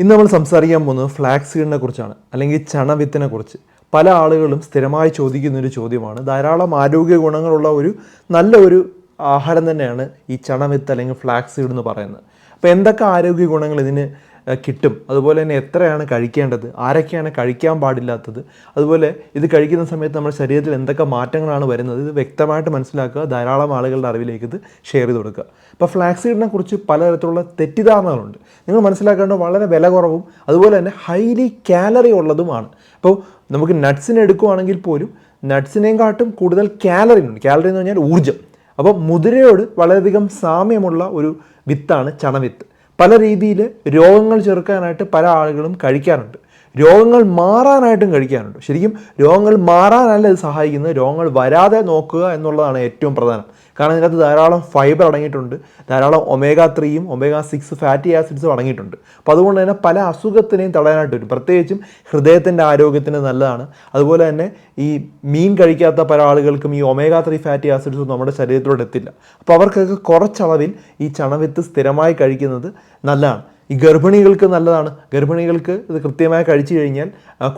ഇന്ന് നമ്മൾ സംസാരിക്കാൻ പോകുന്നത് ഫ്ലാക്സ് സീഡിനെ കുറിച്ചാണ് അല്ലെങ്കിൽ ചണവിത്തിനെ കുറിച്ച്. പല ആളുകളും സ്ഥിരമായി ചോദിക്കുന്ന ഒരു ചോദ്യമാണ്. ധാരാളം ആരോഗ്യ ഗുണങ്ങളുള്ള ഒരു നല്ല ഒരു ആഹാരം തന്നെയാണ് ഈ ചണവിത്ത് അല്ലെങ്കിൽ ഫ്ലാക്സ് സീഡ് എന്ന് പറയുന്നത്. അപ്പോൾ എന്തൊക്കെ ആരോഗ്യ ഗുണങ്ങൾ ഇതിന് കിട്ടും. അതുപോലെ തന്നെ എത്രയാണ് കഴിക്കേണ്ടത്? ആരൊക്കെയാണ് കഴിക്കാൻ പാടില്ലാത്തത്? അതുപോലെ ഇത് കഴിക്കുന്ന സമയത്ത് നമ്മുടെ ശരീരത്തിൽ എന്തൊക്കെ മാറ്റങ്ങളാണ് വരുന്നത്? ഇത് വ്യക്തമായിട്ട് മനസ്സിലാക്കുക. ധാരാളം ആളുകളുടെ അറിവിലേക്ക് ഇത് ഷെയർ ചെയ്ത് കൊടുക്കുക. അപ്പോൾ ഫ്ലാക്സീഡിനെ കുറിച്ച് പലതരത്തിലുള്ള തെറ്റിദ്ധാരണകളുണ്ട്. നിങ്ങൾ മനസ്സിലാക്കേണ്ടത് വളരെ വില കുറവും അതുപോലെ തന്നെ ഹൈലി കാലറി ഉള്ളതുമാണ്. അപ്പോൾ നമുക്ക് നട്ട്സിനെ എടുക്കുവാണെങ്കിൽ പോലും നട്ട്സിനെയും കൂടുതൽ കാലറി ഉണ്ട് കാലറി എന്ന് പറഞ്ഞാൽ ഊർജം. അപ്പോൾ മുതിരയോട് വളരെയധികം സാമ്യമുള്ള ഒരു വിത്താണ് ചണവിത്ത്. പല രീതിയിൽ രോഗങ്ങൾ ചെറുക്കാനായിട്ട് പല ആളുകളും കഴിക്കാറുണ്ട്. രോഗങ്ങൾ മാറാനായിട്ടും കഴിക്കാനുണ്ട്. ശരിക്കും രോഗങ്ങൾ മാറാനല്ല ഇത് സഹായിക്കുന്നത്. രോഗങ്ങൾ വരാതെ നോക്കുക എന്നുള്ളതാണ് ഏറ്റവും പ്രധാനം. കാരണം ഇതിനകത്ത് ധാരാളം ഫൈബർ അടങ്ങിയിട്ടുണ്ട്. ധാരാളം ഒമേഗ ത്രീയും ഒമേഗ സിക്സ് ഫാറ്റി ആസിഡ്സും അടങ്ങിയിട്ടുണ്ട്. അപ്പോൾ അതുകൊണ്ട് തന്നെ പല അസുഖത്തിനെയും തടയാനായിട്ട് വരും പ്രത്യേകിച്ചും ഹൃദയത്തിന്റെ ആരോഗ്യത്തിന് നല്ലതാണ്. അതുപോലെ തന്നെ ഈ മീൻ കഴിക്കാത്ത പല ആളുകൾക്കും ഈ ഒമേഗ ത്രീ ഫാറ്റി ആസിഡ്സും നമ്മുടെ ശരീരത്തിലൂടെ എത്തില്ല. അപ്പോൾ അവർക്കൊക്കെ കുറച്ചളവിൽ ഈ ചണവിത്ത് സ്ഥിരമായി കഴിക്കുന്നത് നല്ലതാണ്. ഈ ഗർഭിണികൾക്ക് നല്ലതാണ്. ഗർഭിണികൾക്ക് ഇത് കൃത്യമായി കഴിച്ചു കഴിഞ്ഞാൽ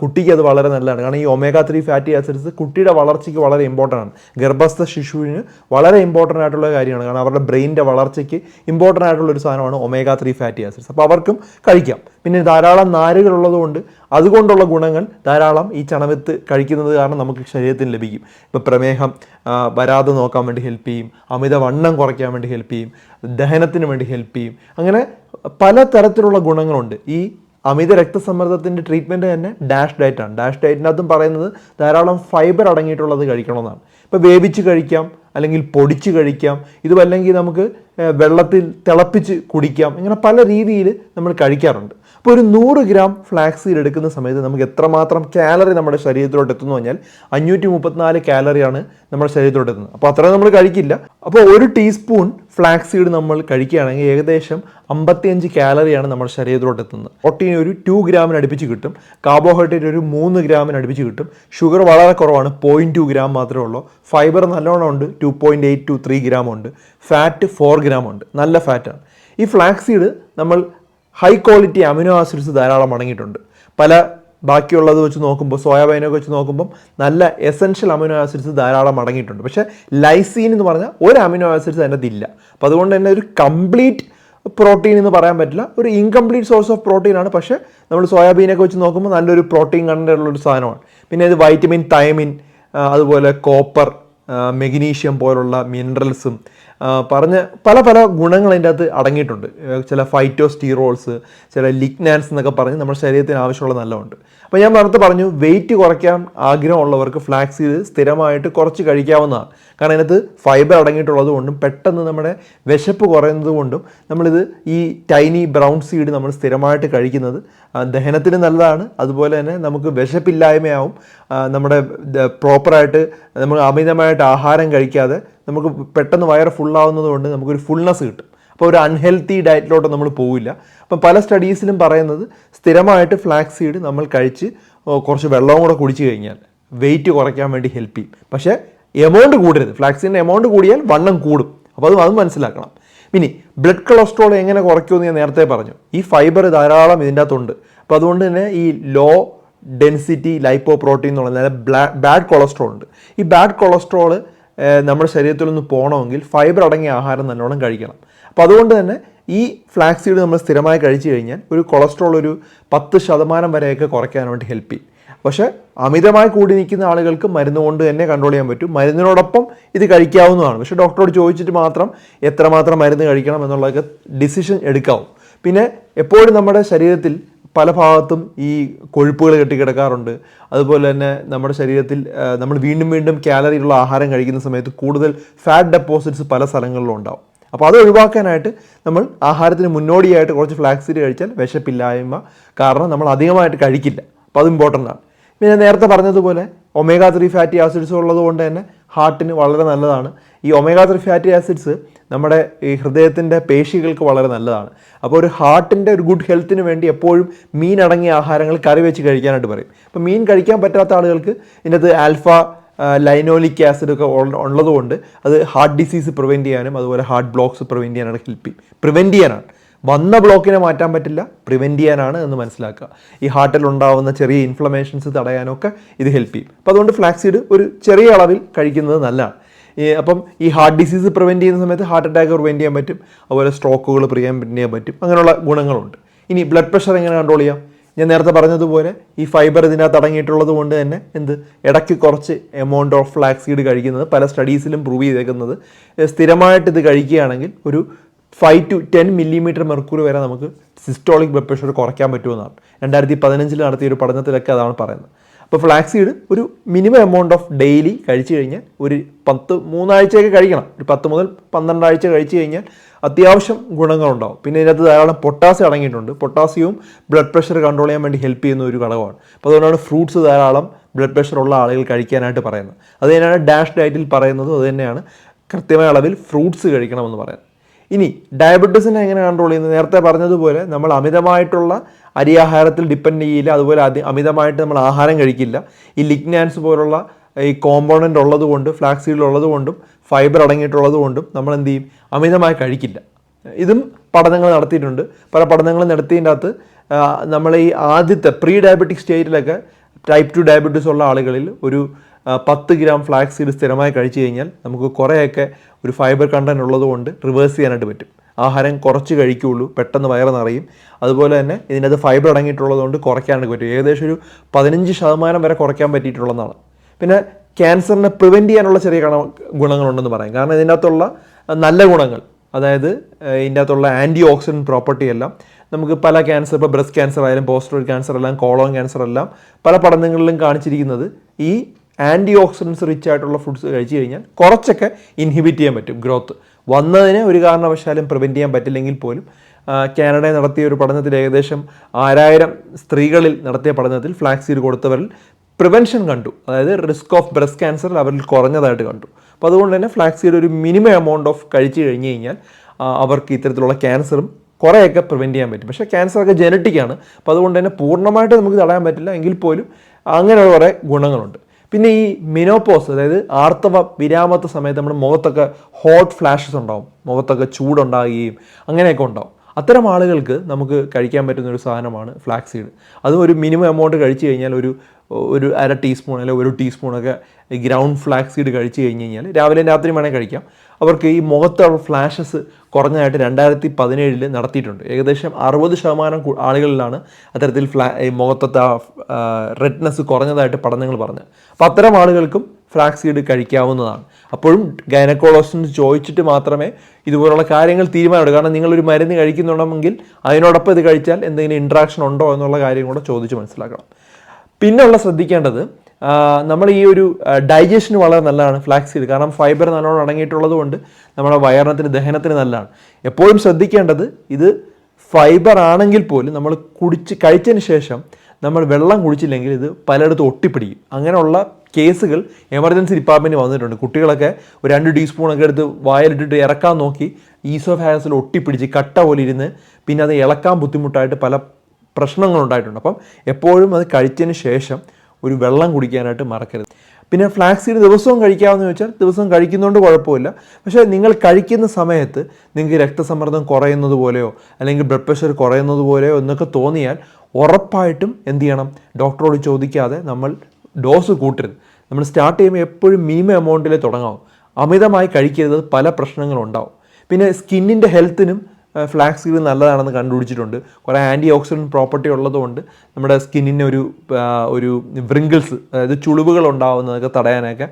കുട്ടിക്ക് അത് വളരെ നല്ലതാണ്. കാരണം ഈ ഒമേഗ ത്രീ ഫാറ്റി ആസിഡ്സ് കുട്ടിയുടെ വളർച്ചയ്ക്ക് വളരെ ഇമ്പോർട്ടന്റ് ആണ്. ഗർഭസ്ഥ ശിശുവിന് വളരെ ഇമ്പോർട്ടന്റ് ആയിട്ടുള്ള കാര്യമാണ്. കാരണം അവരുടെ ബ്രെയിനിന്റെ വളർച്ചയ്ക്ക് ഇമ്പോർട്ടന്റ് ആയിട്ടുള്ള ഒരു സാധനമാണ് ഒമേഗ ത്രീ ഫാറ്റി ആസിഡ്സ് അപ്പോൾ അവർക്കും കഴിക്കാം. പിന്നെ ധാരാളം നാരുകൾ ഉള്ളതുകൊണ്ട് അതുകൊണ്ടുള്ള ഗുണങ്ങൾ ധാരാളം ഈ ചണവിത്ത് കഴിക്കുന്നത് കാരണം നമുക്ക് ശരീരത്തിന് ലഭിക്കും. ഇപ്പോൾ പ്രമേഹം വരാതെ നോക്കാൻ വേണ്ടി ഹെൽപ്പ് ചെയ്യും. അമിതവണ്ണം കുറയ്ക്കാൻ വേണ്ടി ഹെൽപ്പ് ചെയ്യും. ദഹനത്തിന് വേണ്ടി ഹെൽപ്പ് ചെയ്യും. അങ്ങനെ പല തരത്തിലുള്ള ഗുണങ്ങളുണ്ട്. ഈ അമിത രക്തസമ്മർദ്ദത്തിന്റെ ട്രീറ്റ്മെന്റ് തന്നെ ഡാഷ് ഡയറ്റാണ് ഡാഷ് ഡയറ്റിനകത്തും പറയുന്നത് ധാരാളം ഫൈബർ അടങ്ങിയിട്ടുള്ളത് കഴിക്കണമെന്നാണ്. ഇപ്പോൾ വേവിച്ച് കഴിക്കാം അല്ലെങ്കിൽ പൊടിച്ച് കഴിക്കാം ഇതുമല്ലെങ്കിൽ നമുക്ക് വെള്ളത്തിൽ തിളപ്പിച്ച് കുടിക്കാം ഇങ്ങനെ പല രീതിയിൽ നമ്മൾ കഴിക്കാറുണ്ട്. അപ്പോൾ ഒരു നൂറ് ഗ്രാം ഫ്ലാക്സ് സീഡ് എടുക്കുന്ന സമയത്ത് നമുക്ക് എത്രമാത്രം കാലറി നമ്മുടെ ശരീരത്തിലോട്ട് എത്തുന്നു പറഞ്ഞാൽ അഞ്ഞൂറ്റി മുപ്പത്തിനാല് കാലറിയാണ് നമ്മുടെ ശരീരത്തിലോട്ട് എത്തുന്നത്. അപ്പോൾ അത്ര നമ്മൾ കഴിക്കില്ല. അപ്പോൾ ഒരു ടീസ്പൂൺ ഫ്ലാക്സ് സീഡ് നമ്മൾ കഴിക്കുകയാണെങ്കിൽ ഏകദേശം അമ്പത്തിയഞ്ച് കാലറിയാണ് നമ്മുടെ ശരീരത്തിലോട്ട് എത്തുന്നത്. പ്രോട്ടീൻ ഒരു ടു ഗ്രാമിന് അടുപ്പിച്ച് കിട്ടും. കാർബോഹൈഡ്രേറ്റ് ഒരു മൂന്ന് ഗ്രാമിന് അടുപ്പിച്ച് കിട്ടും. ഷുഗർ വളരെ കുറവാണ് പോയിന്റ് ടു ഗ്രാം മാത്രമേ ഉള്ളൂ. ഫൈബർ നല്ലോണം ഉണ്ട് two point eight two three gram ഉണ്ട്. ഫാറ്റ് ഫോർ ഗ്രാം ഉണ്ട്. നല്ല ഫാറ്റാണ് ഈ ഫ്ലാക്സ് സീഡ് നമ്മൾ ഹൈ ക്വാളിറ്റി അമിനോ ആസിഡ്സ് ധാരാളം അടങ്ങിയിട്ടുണ്ട്. പല ബാക്കിയുള്ളത് വെച്ച് നോക്കുമ്പോൾ സോയാബീനൊക്കെ വെച്ച് നോക്കുമ്പോൾ നല്ല എസെൻഷ്യൽ അമിനോ ആസിഡ്സ് ധാരാളം അടങ്ങിയിട്ടുണ്ട്. പക്ഷേ ലൈസീൻ എന്ന് പറഞ്ഞാൽ ഒരു അമിനോ ആസിഡ്സ് അതിന്റെ ഇല്ല. അപ്പോൾ അതുകൊണ്ട് തന്നെ ഒരു കംപ്ലീറ്റ് പ്രോട്ടീൻ എന്ന് പറയാൻ പറ്റില്ല. ഒരു ഇൻകംപ്ലീറ്റ് സോഴ്സ് ഓഫ് പ്രോട്ടീൻ ആണ്. പക്ഷേ നമ്മൾ സോയാബീനൊക്കെ വെച്ച് നോക്കുമ്പോൾ നല്ലൊരു പ്രോട്ടീൻ കണ്ടുള്ളൊരു സാധനമാണ്. പിന്നെ ഇത് വൈറ്റമിൻ തൈമിൻ അതുപോലെ കോപ്പർ മെഗ്നീഷ്യം പോലുള്ള മിനറൽസും പറഞ്ഞ പല പല ഗുണങ്ങൾ അതിന്റെ അകത്ത് അടങ്ങിയിട്ടുണ്ട്. ചില ഫൈറ്റോസ്റ്റീറോൾസ് ചില ലിഗ്നാൻസ് എന്നൊക്കെ പറഞ്ഞ് നമ്മുടെ ശരീരത്തിന് ആവശ്യമുള്ള നല്ലതുണ്ട്. അപ്പോൾ ഞാൻ നേരത്തെ പറഞ്ഞു വെയിറ്റ് കുറയ്ക്കാൻ ആഗ്രഹമുള്ളവർക്ക് ഫ്ലാക്സ് സീഡ് സ്ഥിരമായിട്ട് കുറച്ച് കഴിക്കാവുന്നതാണ്. കാരണം അതിനകത്ത് ഫൈബർ അടങ്ങിയിട്ടുള്ളത് കൊണ്ടും പെട്ടെന്ന് നമ്മുടെ വിശപ്പ് കുറയുന്നത് കൊണ്ടും നമ്മളിത് ഈ ടൈനി ബ്രൗൺ സീഡ് നമ്മൾ സ്ഥിരമായിട്ട് കഴിക്കുന്നത് ദഹനത്തിന് നല്ലതാണ്. അതുപോലെ തന്നെ നമുക്ക് വിശപ്പില്ലായ്മയാവും. നമ്മുടെ പ്രോപ്പറായിട്ട് നമ്മൾ അമിതമായിട്ട് ആഹാരം കഴിക്കാതെ നമുക്ക് പെട്ടെന്ന് വയറ് ഫുള്ളാവുന്നത് കൊണ്ട് നമുക്കൊരു ഫുൾനെസ് കിട്ടും. അപ്പോൾ ഒരു അൺഹെൽത്തി ഡയറ്റിലോട്ട് നമ്മൾ പോവില്ല. അപ്പം പല സ്റ്റഡീസിലും പറയുന്നത് സ്ഥിരമായിട്ട് ഫ്ലാക്സ് സീഡ് നമ്മൾ കഴിച്ച് കുറച്ച് വെള്ളവും കൂടെ കുടിച്ചു കഴിഞ്ഞാൽ വെയിറ്റ് കുറയ്ക്കാൻ വേണ്ടി ഹെൽപ്പ് ചെയ്യും. പക്ഷേ എമൗണ്ട് കൂടരുത്. ഫ്ലാക്സിന്റെ എമൗണ്ട് കൂടിയാൽ വണ്ണം കൂടും. അപ്പോൾ അത് അത് മനസ്സിലാക്കണം. ഇനി ബ്ലഡ് കൊളസ്ട്രോൾ എങ്ങനെ കുറയ്ക്കുമെന്ന് ഞാൻ നേരത്തെ പറഞ്ഞു. ഈ ഫൈബർ ധാരാളം ഇതിന്റെ അകത്തുണ്ട്. അപ്പോൾ അതുകൊണ്ട് തന്നെ ഈ ലോ ഡെൻസിറ്റി ലൈപ്പോ പ്രോട്ടീൻ എന്നുള്ള നല്ല ബാഡ് കൊളസ്ട്രോൾ ഉണ്ട്. ഈ ബാഡ് കൊളസ്ട്രോൾ നമ്മുടെ ശരീരത്തിൽ നിന്ന് പോകണമെങ്കിൽ ഫൈബർ അടങ്ങിയ ആഹാരം നല്ലോണം കഴിക്കണം. അപ്പോൾ അതുകൊണ്ട് തന്നെ ഈ ഫ്ലാക്സ് സീഡ് നമ്മൾ സ്ഥിരമായി കഴിച്ചു കഴിഞ്ഞാൽ ഒരു കൊളസ്ട്രോൾ ഒരു പത്ത് ശതമാനം വരെയൊക്കെ കുറയ്ക്കാൻ വേണ്ടി ഹെൽപ്പ് ചെയ്യും. പക്ഷേ അമിതമായി കൂടി നിൽക്കുന്ന ആളുകൾക്ക് മരുന്ന് കൊണ്ട് തന്നെ കൺട്രോൾ ചെയ്യാൻ പറ്റും. മരുന്നിനോടൊപ്പം ഇത് കഴിക്കാവുന്നതാണ്. പക്ഷേ ഡോക്ടറോട് ചോദിച്ചിട്ട് മാത്രം എത്രമാത്രം മരുന്ന് കഴിക്കണം എന്നുള്ളതൊക്കെ ഡിസിഷൻ എടുക്കാവും. പിന്നെ എപ്പോഴും നമ്മുടെ ശരീരത്തിൽ പല ഭാഗത്തും ഈ കൊഴുപ്പുകൾ കെട്ടിക്കിടക്കാറുണ്ട്. അതുപോലെ തന്നെ നമ്മുടെ ശരീരത്തിൽ നമ്മൾ വീണ്ടും വീണ്ടും കാലറിയുള്ള ആഹാരം കഴിക്കുന്ന സമയത്ത് കൂടുതൽ ഫാറ്റ് ഡെപ്പോസിറ്റ്സ് പല സ്ഥലങ്ങളിലും ഉണ്ടാവും. അപ്പോൾ അത് ഒഴിവാക്കാനായിട്ട് നമ്മൾ ആഹാരത്തിന് മുന്നോടിയായിട്ട് കുറച്ച് ഫ്ലാക്സിഡ് സീഡ് കഴിച്ചാൽ വിശപ്പില്ലായ്മ കാരണം നമ്മൾ അധികമായിട്ട് കഴിക്കില്ല. അപ്പോൾ അത് ഇമ്പോർട്ടന്റ് ആണ്. പിന്നെ നേരത്തെ പറഞ്ഞതുപോലെ ഒമേഗ ത്രീ ഫാറ്റി ആസിഡ്സ് ഉള്ളത് കൊണ്ട് തന്നെ ഹാർട്ടിന് വളരെ നല്ലതാണ്. ഈ ഒമേഗ ത്രീ ഫാറ്റി ആസിഡ്സ് നമ്മുടെ ഈ ഹൃദയത്തിന്റെ പേശികൾക്ക് വളരെ നല്ലതാണ്. അപ്പോൾ ഒരു ഹാർട്ടിന്റെ ഒരു ഗുഡ് ഹെൽത്തിന് വേണ്ടി എപ്പോഴും മീൻ അടങ്ങിയ ആഹാരങ്ങൾ കറി വെച്ച് കഴിക്കാനായിട്ട് പറയും. അപ്പോൾ മീൻ കഴിക്കാൻ പറ്റാത്ത ആളുകൾക്ക് ഇതിനകത്ത് ആൽഫ ലൈനോലിക് ആസിഡ് ഒക്കെ ഉള്ളതുകൊണ്ട് അത് ഹാർട്ട് ഡിസീസ് പ്രിവെന്റ് ചെയ്യാനും അതുപോലെ ഹാർട്ട് ബ്ലോക്സ് പ്രിവെന്റ് ചെയ്യാനാണ് ഹെൽപ്പ് ചെയ്യും. പ്രിവെന്റ് ചെയ്യാനാണ്. വന്ന ബ്ലോക്കിനെ മാറ്റാൻ പറ്റില്ല. പ്രിവെന്റ് ചെയ്യാനാണ് എന്ന് മനസ്സിലാക്കുക. ഈ ഹാർട്ടിൽ ഉണ്ടാവുന്ന ചെറിയ ഇൻഫ്ലമേഷൻസ് തടയാനൊക്കെ ഇത് ഹെൽപ്പ് ചെയ്യും. അപ്പോൾ അതുകൊണ്ട് ഫ്ലാക്സീഡ് ഒരു ചെറിയ അളവിൽ കഴിക്കുന്നത് നല്ലതാണ്. അപ്പം ഈ ഹാർട്ട് ഡിസീസ് പ്രിവെന്റ് ചെയ്യുന്ന സമയത്ത് ഹാർട്ട് അറ്റാക്ക് പ്രിവെന്റ് ചെയ്യാൻ പറ്റും. അതുപോലെ സ്ട്രോക്കുകൾ പ്രിവെന്റ് ചെയ്യാൻ പറ്റും. അങ്ങനെയുള്ള ഗുണങ്ങളുണ്ട്. ഇനി ബ്ലഡ് പ്രഷർ എങ്ങനെ കൺട്രോൾ ചെയ്യാം? ഞാൻ നേരത്തെ പറഞ്ഞതുപോലെ ഈ ഫൈബർ ഇതിനകത്ത് അടങ്ങിയിട്ടുള്ളത് കൊണ്ട് തന്നെ എന്ത്? ഇടയ്ക്ക് കുറച്ച് എമൗണ്ട് ഓഫ് ഫ്ലാക്സീഡ് കഴിക്കുന്നത് പല സ്റ്റഡീസിലും പ്രൂവ് ചെയ്തേക്കുന്നത്. സ്ഥിരമായിട്ട് ഇത് കഴിക്കുകയാണെങ്കിൽ ഒരു five to ten millimetre mercury വരെ നമുക്ക് സിസ്റ്റോളിക് ബ്ലഡ് പ്രഷർ കുറയ്ക്കാൻ പറ്റുമെന്നാണ്. രണ്ടായിരത്തി പതിനഞ്ചിൽ നടത്തിയ ഒരു പഠനത്തിലൊക്കെ അതാണ് പറയുന്നത്. അപ്പോൾ ഫ്ലാക്സീഡ് ഒരു മിനിമം എമൗണ്ട് ഓഫ് ഡെയിലി കഴിച്ചു കഴിഞ്ഞാൽ ഒരു പത്ത് മൂന്നാഴ്ചയൊക്കെ കഴിക്കണം. ഒരു പത്ത് മുതൽ പന്ത്രണ്ടാഴ്ച കഴിച്ചു കഴിഞ്ഞാൽ അത്യാവശ്യം ഗുണങ്ങളുണ്ടാവും. പിന്നെ ഇതിനകത്ത് ധാരാളം പൊട്ടാസ്യം അടങ്ങിയിട്ടുണ്ട്. പൊട്ടാസ്യവും ബ്ലഡ് പ്രഷർ കൺട്രോൾ ചെയ്യാൻ വേണ്ടി ഹെൽപ്പ് ചെയ്യുന്ന ഒരു ഘടകമാണ്. അപ്പോൾ അതുകൊണ്ടാണ് ഫ്രൂട്ട്സ് ധാരാളം ബ്ലഡ് പ്രഷർ ഉള്ള ആളുകൾ കഴിക്കാനായിട്ട് പറയുന്നത്. അത് തന്നെയാണ് ഡാഷ് ഡയറ്റിൽ പറയുന്നതും. അത് തന്നെയാണ് കൃത്യമായ അളവിൽ ഫ്രൂട്ട്സ് കഴിക്കണമെന്ന് പറയുന്നത്. ഇനി ഡയബറ്റീസിനെ എങ്ങനെ കൺട്രോൾ ചെയ്യുന്നത് നേരത്തെ പറഞ്ഞതുപോലെ നമ്മൾ അമിതമായിട്ടുള്ള അരിയാഹാരത്തിൽ ഡിപ്പെൻഡ് ചെയ്യില്ല. അതുപോലെ അതി അമിതമായിട്ട് നമ്മൾ ആഹാരം കഴിക്കില്ല. ഈ ലിഗ്നാൻസ് പോലുള്ള ഈ കോമ്പോണന്റ് ഉള്ളതുകൊണ്ട് ഫ്ലാക്സീഡിൽ ഉള്ളത് കൊണ്ടും ഫൈബർ അടങ്ങിയിട്ടുള്ളത് കൊണ്ടും നമ്മൾ എന്ത് ചെയ്യും? അമിതമായി കഴിക്കില്ല. ഇതും പഠനങ്ങൾ നടത്തിയിട്ടുണ്ട്. പല പഠനങ്ങളും നടത്തിയതിന്റെ അകത്ത് നമ്മൾ ഈ ആദ്യത്തെ പ്രീ ഡയബറ്റിക് സ്റ്റേജിലൊക്കെ ടൈപ്പ് ടു ഡയബറ്റീസ് ഉള്ള ആളുകളിൽ ഒരു പത്ത് ഗ്രാം ഫ്ലാക്സ് സീഡ് സ്ഥിരമായി കഴിച്ചു കഴിഞ്ഞാൽ നമുക്ക് കുറേയൊക്കെ ഒരു ഫൈബർ കണ്ടന്റ് ഉള്ളതുകൊണ്ട് റിവേഴ്സ് ചെയ്യാനായിട്ട് പറ്റും. ആഹാരം കുറച്ച് കഴിക്കുകയുള്ളൂ പെട്ടെന്ന് വയറ് നിറയും. അതുപോലെ തന്നെ ഇതിനകത്ത് ഫൈബർ അടങ്ങിയിട്ടുള്ളത് കൊണ്ട് കുറയ്ക്കാനായിട്ട് പറ്റും. ഏകദേശം ഒരു പതിനഞ്ച് ശതമാനം വരെ കുറയ്ക്കാൻ പറ്റിയിട്ടുള്ളതാണ്. പിന്നെ ക്യാൻസറിനെ പ്രിവെന്റ് ചെയ്യാനുള്ള ചെറിയ ഗുണങ്ങളുണ്ടെന്ന് പറയാം. കാരണം ഇതിനകത്തുള്ള നല്ല ഗുണങ്ങൾ അതായത് ഇതിന്റെ അകത്തുള്ള ആന്റി ഓക്സിഡന്റ് പ്രോപ്പർട്ടി എല്ലാം നമുക്ക് പല ക്യാൻസർ ഇപ്പോൾ ബ്രസ്റ്റ് ക്യാൻസർ ആയാലും പോസ്റ്ററോയിഡ് ക്യാൻസർ എല്ലാം കോളോൺ ക്യാൻസർ എല്ലാം പല പഠനങ്ങളിലും കാണിച്ചിരിക്കുന്നത് ഈ ആന്റി ഓക്സിഡൻസ് റിച്ച് ആയിട്ടുള്ള ഫുഡ്സ് കഴിച്ചു കഴിഞ്ഞാൽ കുറച്ചൊക്കെ ഇൻഹിബിറ്റ് ചെയ്യാൻ പറ്റും ഗ്രോത്ത് വന്നതിനെ ഒരു കാരണവശാലും പ്രിവെന്റ് ചെയ്യാൻ പറ്റില്ലെങ്കിൽ പോലും കാനഡ നടത്തിയ ഒരു പഠനത്തിൽ ഏകദേശം ആറായിരം സ്ത്രീകളിൽ നടത്തിയ പഠനത്തിൽ ഫ്ലാക്സീഡ് കൊടുത്തവരിൽ പ്രിവെൻഷൻ കണ്ടു. അതായത് റിസ്ക് ഓഫ് ബ്രസ്റ്റ് ക്യാൻസർ അവരിൽ കുറഞ്ഞതായിട്ട് കണ്ടു. അപ്പോൾ അതുകൊണ്ട് തന്നെ ഫ്ലാക്സീഡ് ഒരു മിനിമം എമൗണ്ട് ഓഫ് കഴിച്ചു കഴിഞ്ഞ് കഴിഞ്ഞാൽ അവർക്ക് ഇത്തരത്തിലുള്ള ക്യാൻസറും കുറേയൊക്കെ പ്രിവെന്റ് ചെയ്യാൻ പറ്റും. പക്ഷേ ക്യാൻസറൊക്കെ ജനറ്റിക്കാണ് അപ്പോൾ അതുകൊണ്ട് തന്നെ പൂർണമായിട്ട് നമുക്ക് തടയാൻ പറ്റില്ല. എങ്കിൽ പോലും അങ്ങനെയുള്ള കുറേ ഗുണങ്ങളുണ്ട്. പിന്നെ ഈ മിനോപോസ് അതായത് ആർത്തവ വിരാമത്തെ സമയത്ത് നമ്മുടെ മുഖത്തൊക്കെ ഹോട്ട് ഫ്ലാഷസ് ഉണ്ടാവും. മുഖത്തൊക്കെ ചൂടുണ്ടാകുകയും അങ്ങനെയൊക്കെ ഉണ്ടാവും. അത്തരം ആളുകൾക്ക് നമുക്ക് കഴിക്കാൻ പറ്റുന്ന ഒരു സാധനമാണ് ഫ്ലാക്സീഡ് അതും ഒരു മിനിമം എമൗണ്ട് കഴിച്ചു കഴിഞ്ഞാൽ ഒരു ഒരു അര ടീസ്പൂൺ അല്ലെങ്കിൽ ഒരു ടീസ്പൂണൊക്കെ ഗ്രൗണ്ട് ഫ്ലാക്സ് സീഡ് കഴിച്ചു കഴിഞ്ഞ് കഴിഞ്ഞാൽ രാവിലെ രാത്രി വേണേൽ കഴിക്കാം. അവർക്ക് ഈ മുഖത്തുള്ള ഫ്ലാഷസ് കുറഞ്ഞതായിട്ട് രണ്ടായിരത്തി പതിനേഴിൽ നടത്തിയിട്ടുണ്ട്. ഏകദേശം അറുപത് ശതമാനം ആളുകളിലാണ് അത്തരത്തിൽ ഫ്ലാ മുഖത്തത്തെ റെഡ്നെസ് കുറഞ്ഞതായിട്ട് പഠനങ്ങൾ പറഞ്ഞത്. അപ്പോൾ അത്തരം ആളുകൾക്കും സീഡ് കഴിക്കാവുന്നതാണ്. അപ്പോഴും ഗൈനക്കോളജിസ്റ്റ് ചോദിച്ചിട്ട് മാത്രമേ ഇതുപോലുള്ള കാര്യങ്ങൾ തീരുമാനമെടുക്കൂ. കാരണം നിങ്ങളൊരു മരുന്ന് കഴിക്കുന്നുണ്ടെങ്കിൽ അതിനോടൊപ്പം ഇത് കഴിച്ചാൽ എന്തെങ്കിലും ഇൻട്രാക്ഷൻ ഉണ്ടോ എന്നുള്ള കാര്യം കൂടെ ചോദിച്ച് മനസ്സിലാക്കണം. പിന്നെയുള്ള ശ്രദ്ധിക്കേണ്ടത് നമ്മൾ ഈ ഒരു ഡൈജഷന് വളരെ നല്ലതാണ് ഫ്ലാക്സ് ചെയ്ത്. കാരണം ഫൈബർ നല്ലോണം അടങ്ങിയിട്ടുള്ളത് കൊണ്ട് നമ്മുടെ വയറിനത്തിന് ദഹനത്തിന് നല്ലതാണ്. എപ്പോഴും ശ്രദ്ധിക്കേണ്ടത് ഇത് ഫൈബർ ആണെങ്കിൽ പോലും നമ്മൾ കുടിച്ച് കഴിച്ചതിന് ശേഷം നമ്മൾ വെള്ളം കുടിച്ചില്ലെങ്കിൽ ഇത് പലയിടത്തും ഒട്ടിപ്പിടിക്കും. അങ്ങനെയുള്ള കേസുകൾ എമർജൻസി ഡിപ്പാർട്ട്മെന്റ് വന്നിട്ടുണ്ട്. കുട്ടികളൊക്കെ ഒരു രണ്ട് ടീസ്പൂണൊക്കെ എടുത്ത് വായിലിട്ടിട്ട് ഇറക്കാൻ നോക്കി ഈസോഫാഗസിൽ ഒട്ടിപ്പിടിച്ച് കട്ട പോലെ ഇരുന്ന് പിന്നെ അത് ഇളക്കാൻ ബുദ്ധിമുട്ടായിട്ട് പല പ്രശ്നങ്ങളുണ്ടായിട്ടുണ്ട്. അപ്പം എപ്പോഴും അത് കഴിച്ചതിന് ശേഷം ഒരു വെള്ളം കുടിക്കാനായിട്ട് മറക്കരുത്. പിന്നെ ഫ്ലാക്സീഡ് ദിവസവും കഴിക്കാമെന്ന് ചോദിച്ചാൽ ദിവസവും കഴിക്കുന്നതുകൊണ്ട് കുഴപ്പമില്ല. പക്ഷേ നിങ്ങൾ കഴിക്കുന്ന സമയത്ത് നിങ്ങൾക്ക് രക്തസമ്മർദ്ദം കുറയുന്നത് പോലെയോ അല്ലെങ്കിൽ ബ്ലഡ് പ്രഷർ കുറയുന്നത് പോലെയോ എന്നൊക്കെ തോന്നിയാൽ ഉറപ്പായിട്ടും എന്ത് ചെയ്യണം? ഡോക്ടറോട് ചോദിക്കാതെ നമ്മൾ ഡോസ് കൂട്ടരുത്. നമ്മൾ സ്റ്റാർട്ട് ചെയ്യുമ്പോൾ എപ്പോഴും മീമ എമൗണ്ടിലേ തുടങ്ങാവും. അമിതമായി കഴിക്കരുത് പല പ്രശ്നങ്ങളുണ്ടാവും. പിന്നെ സ്കിന്നിന്റെ ഹെൽത്തിനും ഫ്ലാക്സ് സീഡ് നല്ലതാണെന്ന് കണ്ടുപിടിച്ചിട്ടുണ്ട്. കുറേ ആന്റി ഓക്സിഡന്റ് പ്രോപ്പർട്ടി ഉള്ളതുകൊണ്ട് നമ്മുടെ സ്കിന്നിന് ഒരു ഒരു വ്രിങ്കിൾസ് അതായത് ചുളിവുകൾ ഉണ്ടാവുന്നതൊക്കെ തടയാനൊക്കെ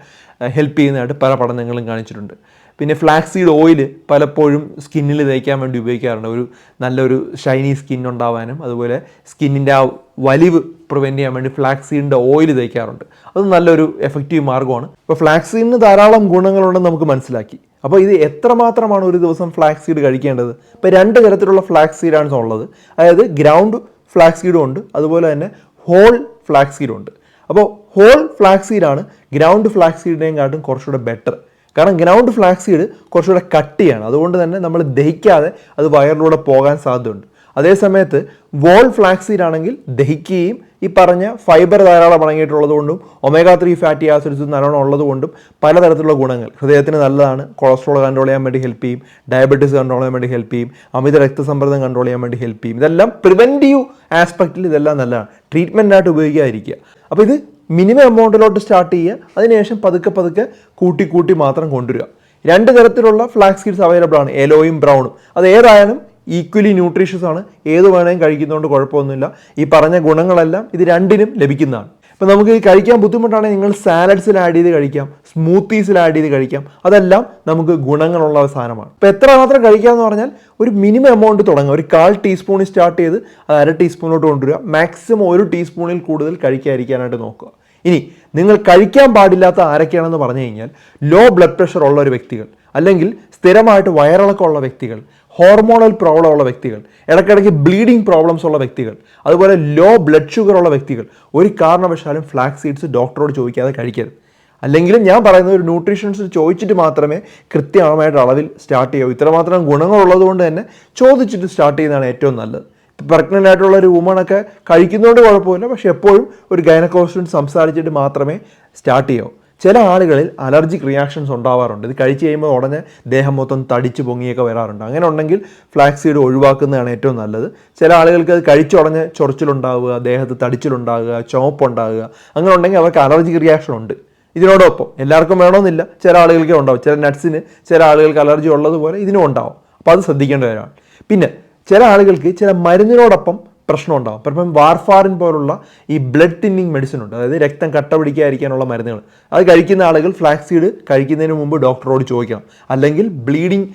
ഹെൽപ്പ് ചെയ്യുന്നതായിട്ട് പല പഠനങ്ങളും കാണിച്ചിട്ടുണ്ട്. പിന്നെ ഫ്ലാക്സ് സീഡ് ഓയിൽ പലപ്പോഴും സ്കിന്നിൽ തേക്കാൻ വേണ്ടി ഉപയോഗിക്കാറുണ്ട്. ഒരു നല്ലൊരു ഷൈനി സ്കിൻ ഉണ്ടാവാനും അതുപോലെ സ്കിന്നിന്റെ ആ വലിവ് പ്രിവെന്റ് ചെയ്യാൻ വേണ്ടി ഫ്ലാക്സ് സീഡിന്റെ ഓയിൽ തേക്കാറുണ്ട്. അത് നല്ലൊരു എഫക്റ്റീവ് മാർഗമാണ്. ഇപ്പോൾ ഫ്ലാക്സ് സീഡിന് ധാരാളം ഗുണങ്ങളുണ്ടെന്ന് നമുക്ക് മനസ്സിലാക്കി. അപ്പോൾ ഇത് എത്രമാത്രമാണ് ഒരു ദിവസം ഫ്ലാക്സ് സീഡ് കഴിക്കേണ്ടത്? ഇപ്പോൾ രണ്ട് തരത്തിലുള്ള ഫ്ലാക്സ് സീഡാണ് ഉള്ളത്. അതായത് ഗ്രൗണ്ട് ഫ്ലാക്സ് സീഡും ഉണ്ട് അതുപോലെ തന്നെ ഹോൾ ഫ്ലാക്സ് സീഡും ഉണ്ട്. അപ്പോൾ ഹോൾ ഫ്ലാക്സ് സീഡാണ് ഗ്രൗണ്ട് ഫ്ലാക്സ് സീഡിനെയും കാട്ടും കുറച്ചുകൂടെ ബെറ്റർ കാരണം ഗ്രൗണ്ട് ഫ്ലാക്സ് സീഡ് കുറച്ചുകൂടെ കട്ടിയാണ് അതുകൊണ്ട് തന്നെ നമ്മൾ ദഹിക്കാതെ അത് വയറിലൂടെ പോകാൻ സാധ്യതയുണ്ട്. അതേ സമയത്ത് വോൾ സീഡ് ആണെങ്കിൽ ദഹിക്കുകയും ഈ പറഞ്ഞ ഫൈബർ ധാരാളം അടങ്ങിയിട്ടുള്ളത് കൊണ്ടും ഒമേഗ ത്രീ ഫാറ്റി ആസിഡ്സ് നല്ലോണം ഉള്ളത് കൊണ്ടും പലതരത്തിലുള്ള ഗുണങ്ങൾ. ഹൃദയത്തിന് നല്ലതാണ് കൊളസ്ട്രോൾ കൺട്രോൾ ചെയ്യാൻ വേണ്ടി ഹെൽപ്പ് ചെയ്യും ഡയബറ്റീസ് കൺട്രോൾ ചെയ്യാൻ വേണ്ടി ഹെൽപ്പ് ചെയ്യും അമിത രക്തസമ്മർദ്ദം കൺട്രോൾ ചെയ്യാൻ വേണ്ടി ഹെൽപ്പ് ചെയ്യും. ഇതെല്ലാം പ്രിവെന്റീവ് ആസ്പെക്റ്റിൽ ഇതെല്ലാം നല്ലതാണ്. ട്രീറ്റ്മെന്റ് ആയിട്ട് ഉപയോഗിക്കാതിരിക്കുക. അപ്പോൾ ഇത് മിനിമം എമൗണ്ടിലോട്ട് സ്റ്റാർട്ട് ചെയ്യുക അതിനുശേഷം പതുക്കെ പതുക്കെ കൂട്ടി കൂട്ടി മാത്രം കൊണ്ടുവരിക. രണ്ട് തരത്തിലുള്ള ഫ്ലാക്സ് സീഡ്സ് അവൈലബിൾ ആണ്. യെലോയും ബ്രൗണും അത് ഏതായാലും ഈക്വലി ന്യൂട്രീഷ്യസ് ആണ്. ഏത് വേണമെങ്കിലും കഴിക്കുന്നതുകൊണ്ട് കുഴപ്പമൊന്നുമില്ല. ഈ പറഞ്ഞ ഗുണങ്ങളെല്ലാം ഇത് രണ്ടിനും ലഭിക്കുന്നതാണ്. ഇപ്പം നമുക്ക് കഴിക്കാൻ ബുദ്ധിമുട്ടാണെങ്കിൽ നിങ്ങൾ സാലഡ്സിൽ ആഡ് ചെയ്ത് കഴിക്കാം. സ്മൂത്തീസിൽ ആഡ് ചെയ്ത് കഴിക്കാം. അതെല്ലാം നമുക്ക് ഗുണങ്ങളുള്ള സാധനമാണ്. ഇപ്പം എത്ര മാത്രം കഴിക്കാമെന്ന് പറഞ്ഞാൽ ഒരു മിനിമം എമൗണ്ട് തുടങ്ങുക ഒരു കാൽ ടീസ്പൂണിൽ സ്റ്റാർട്ട് ചെയ്ത് അത് അര ടീസ്പൂണിലോട്ട് കൊണ്ടുവരിക. മാക്സിമം ഒരു ടീസ്പൂണിൽ കൂടുതൽ കഴിക്കാതിരിക്കാനായിട്ട് നോക്കുക. ഇനി നിങ്ങൾ കഴിക്കാൻ പാടില്ലാത്ത ആരൊക്കെയാണെന്ന് പറഞ്ഞു കഴിഞ്ഞാൽ ലോ ബ്ലഡ് പ്രഷർ ഉള്ള ഒരു വ്യക്തികൾ അല്ലെങ്കിൽ സ്ഥിരമായിട്ട് വയറിളക്കമുള്ള വ്യക്തികൾ ഹോർമോണൽ പ്രോബ്ലം ഉള്ള വ്യക്തികൾ ഇടയ്ക്കിടയ്ക്ക് ബ്ലീഡിംഗ് പ്രോബ്ലംസ് ഉള്ള വ്യക്തികൾ അതുപോലെ ലോ ബ്ലഡ് ഷുഗർ ഉള്ള വ്യക്തികൾ ഒരു കാരണവശാലും ഫ്ലാക്സ് സീഡ്സ് ഡോക്ടറോട് ചോദിക്കാതെ കഴിക്കരുത്. അല്ലെങ്കിലും ഞാൻ പറയുന്നത് ഒരു ന്യൂട്രീഷൻസ് ചോദിച്ചിട്ട് മാത്രമേ കൃത്യമായിട്ട് അളവിൽ സ്റ്റാർട്ട് ചെയ്യൂ. ഇത്രമാത്രം ഗുണങ്ങളുള്ളത് കൊണ്ട് തന്നെ ചോദിച്ചിട്ട് സ്റ്റാർട്ട് ചെയ്യുന്നതാണ് ഏറ്റവും നല്ലത്. പ്രഗ്നന്റ് ആയിട്ടുള്ള ഒരു വുമണൊക്കെ കഴിക്കുന്നതുകൊണ്ട് കുഴപ്പമില്ല പക്ഷേ എപ്പോഴും ഒരു ഗൈനക്കോസ്റ്റിൻ സംസാരിച്ചിട്ട് മാത്രമേ സ്റ്റാർട്ട് ചെയ്യാവൂ ചില ആളുകളിൽ അലർജിക് റിയാക്ഷൻസ് ഉണ്ടാവാറുണ്ട്. ഇത് കഴിച്ച് കഴിയുമ്പോൾ ഉടനെ ദേഹം മൊത്തം തടിച്ച് പൊങ്ങിയൊക്കെ വരാറുണ്ട്. അങ്ങനെ ഉണ്ടെങ്കിൽ ഫ്ലാക്സ് സീഡ് ഒഴിവാക്കുന്നതാണ് ഏറ്റവും നല്ലത്. ചില ആളുകൾക്ക് അത് കഴിച്ചുടഞ്ഞ് ചൊറിച്ചിലുണ്ടാവുക ദേഹത്ത് തടിച്ചിലുണ്ടാകുക ചുമപ്പുണ്ടാവുക അങ്ങനെ ഉണ്ടെങ്കിൽ അവർക്ക് അലർജിക് റിയാക്ഷൻ ഉണ്ട്. ഇതിനോടൊപ്പം എല്ലാവർക്കും വേണമെന്നില്ല. ചില ആളുകൾക്കേ ഉണ്ടാവും. ചില നട്ട്സിന് ചില ആളുകൾക്ക് അലർജി ഉള്ളതുപോലെ ഇതിനും ഉണ്ടാവും. അപ്പോൾ അത് ശ്രദ്ധിക്കേണ്ട കാര്യമാണ് പിന്നെ ചില ആളുകൾക്ക് ചില മരുന്നിനോടൊപ്പം പ്രശ്നം ഉണ്ടാകും വാർഫാറിൻ പോലുള്ള ഈ ബ്ലഡ് തിന്നിങ് മെഡിസിൻ ഉണ്ട്. അതായത് രക്തം കട്ട പിടിക്കാതിരിക്കാനുള്ള മരുന്നുകൾ. അത് കഴിക്കുന്ന ആളുകൾ ഫ്ലാക്സീഡ് കഴിക്കുന്നതിന് മുമ്പ് ഡോക്ടറോട് ചോദിക്കണം. അല്ലെങ്കിൽ ബ്ലീഡിങ്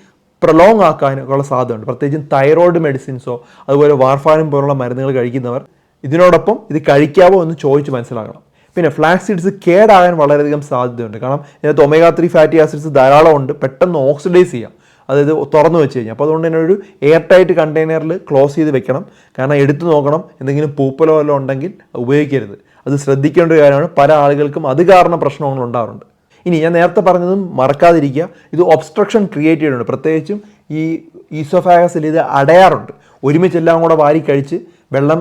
പ്രൊലോങ് ആക്കാനൊക്കെയുള്ള സാധ്യതയുണ്ട്. പ്രത്യേകിച്ചും തൈറോയിഡ് മെഡിസിൻസോ അതുപോലെ വാർഫാറിൻ പോലുള്ള മരുന്നുകൾ കഴിക്കുന്നവർ ഇതിനോടൊപ്പം ഇത് കഴിക്കാവോ എന്ന് ചോദിച്ച് മനസ്സിലാക്കണം. പിന്നെ ഫ്ലാക്സ് സീഡ്സ് കേടാകാൻ വളരെയധികം സാധ്യതയുണ്ട്. കാരണം ഇതിനകത്ത് ഒമേഗ ത്രീ ഫാറ്റി ആസിഡ്സ് ധാരാളം ഉണ്ട് പെട്ടെന്ന് ഓക്സിഡൈസ് ചെയ്യാം. അതായത് തുറന്നു വെച്ച് കഴിഞ്ഞാൽ അപ്പോൾ അതുകൊണ്ട് തന്നെ ഒരു എയർ ടൈറ്റ് കണ്ടെയ്നറിൽ ക്ലോസ് ചെയ്ത് വെക്കണം. കാരണം എടുത്തു നോക്കണം. എന്തെങ്കിലും പൂപ്പലോ വല്ലതും ഉണ്ടെങ്കിൽ ഉപയോഗിക്കരുത്. അത് ശ്രദ്ധിക്കേണ്ട ഒരു കാര്യമാണ്. പല ആളുകൾക്കും അത് കാരണം പ്രശ്നങ്ങൾ ഉണ്ടാകാറുണ്ട് ഇനി ഞാൻ നേരത്തെ പറഞ്ഞതും മറക്കാതിരിക്കുക. ഇത് ഒബ്സ്ട്രക്ഷൻ ക്രിയേറ്റ് ചെയ്യുന്നുണ്ട് പ്രത്യേകിച്ചും ഈ ഈസോഫാഗസിൽ ഇത് അടയാറുണ്ട്. ഒരുമിച്ച് എല്ലാം കൂടെ വാരി കഴിച്ച് വെള്ളം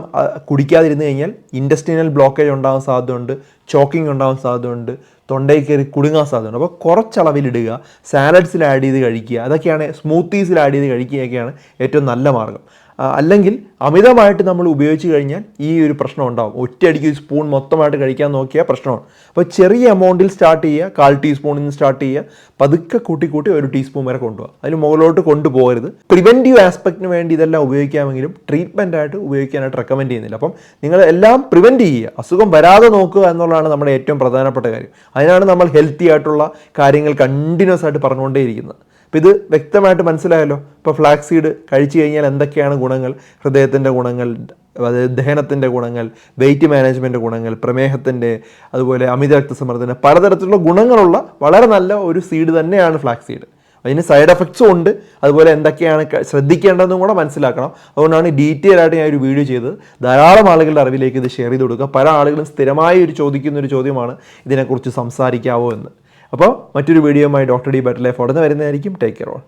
കുടിക്കാതിരുന്നു കഴിഞ്ഞാൽ ഇൻഡസ്ട്രീനൽ ബ്ലോക്കേജ് ഉണ്ടാകാൻ സാധ്യതയുണ്ട്. ചോക്കിംഗ് ഉണ്ടാകാൻ സാധ്യതയുണ്ട്. തൊണ്ടയിൽ കയറി കുടുങ്ങാൻ സാധ്യതയുണ്ട്. അപ്പോൾ കുറച്ചളവിലിടുക സാലഡ്സിൽ ആഡ് ചെയ്ത് കഴിക്കുക അതൊക്കെയാണ് സ്മൂത്തീസിൽ ആഡ് ചെയ്ത് കഴിക്കുകയൊക്കെയാണ് ഏറ്റവും നല്ല മാർഗം അല്ലെങ്കിൽ അമിതമായിട്ട് നമ്മൾ ഉപയോഗിച്ച് കഴിഞ്ഞാൽ ഈ ഒരു പ്രശ്നം ഉണ്ടാവും. ഒറ്റയടിക്ക് ഒരു സ്പൂൺ മൊത്തമായിട്ട് കഴിക്കാൻ നോക്കിയാൽ പ്രശ്നമാണ്. അപ്പോൾ ചെറിയ എമൗണ്ടിൽ സ്റ്റാർട്ട് ചെയ്യുക കാൽ ടീസ്പൂണിൽ നിന്ന് സ്റ്റാർട്ട് ചെയ്യുക പതുക്കെ കൂട്ടി കൂട്ടി ഒരു ടീസ്പൂൺ വരെ കൊണ്ടുപോകുക അതിന് മുകളിലോട്ട് കൊണ്ടുപോകരുത്. പ്രിവെന്റീവ് ആസ്പെക്റ്റിന് വേണ്ടി ഇതെല്ലാം ഉപയോഗിക്കാമെങ്കിലും ട്രീറ്റ്മെന്റ് ആയിട്ട് ഉപയോഗിക്കാനായിട്ട് റെക്കമെൻഡ് ചെയ്യുന്നില്ല. അപ്പം നിങ്ങൾ എല്ലാം പ്രിവെന്റ് ചെയ്യുക. അസുഖം വരാതെ നോക്കുക എന്നുള്ളതാണ് നമ്മുടെ ഏറ്റവും പ്രധാനപ്പെട്ട കാര്യം. അതിനാണ് നമ്മൾ ഹെൽത്തി ആയിട്ടുള്ള കാര്യങ്ങൾ കണ്ടിന്യൂസ് ആയിട്ട് പറഞ്ഞുകൊണ്ടേയിരിക്കുന്നത്. അപ്പോൾ ഇത് വ്യക്തമായിട്ട് മനസ്സിലായല്ലോ. ഇപ്പോൾ ഫ്ലാക്സ് സീഡ് കഴിച്ചു കഴിഞ്ഞാൽ എന്തൊക്കെയാണ് ഗുണങ്ങൾ? ഹൃദയത്തിന്റെ ഗുണങ്ങൾ അതായത് ദഹനത്തിന്റെ ഗുണങ്ങൾ വെയിറ്റ് മാനേജ്മെന്റ് ഗുണങ്ങൾ പ്രമേഹത്തിന്റെ അതുപോലെ അമിത രക്തസമ്മർദ്ദത്തിന്റെ പലതരത്തിലുള്ള ഗുണങ്ങളുള്ള വളരെ നല്ല ഒരു സീഡ് തന്നെയാണ് ഫ്ലാക്സ് സീഡ് അതിന് സൈഡ് എഫക്ട്സും ഉണ്ട്. അതുപോലെ എന്തൊക്കെയാണ് ശ്രദ്ധിക്കേണ്ടതെന്നും കൂടെ മനസ്സിലാക്കണം. അതുകൊണ്ടാണ് ഡീറ്റെയിൽ ആയിട്ട് ഞാൻ ഒരു വീഡിയോ ചെയ്തത്. ധാരാളം ആളുകളുടെ അറിവിലേക്ക് ഇത് ഷെയർ ചെയ്ത് കൊടുക്കുക. പല ആളുകളും സ്ഥിരമായി ഒരു ചോദിക്കുന്ന ഒരു ചോദ്യമാണ് ഇതിനെക്കുറിച്ച് സംസാരിക്കാവോ എന്ന്. അപ്പോൾ മറ്റൊരു വീഡിയോയുമായി ഡോക്ടർ ഡി ലൈഫ് ഉടനെ വരുന്നതായിരിക്കും. Take care all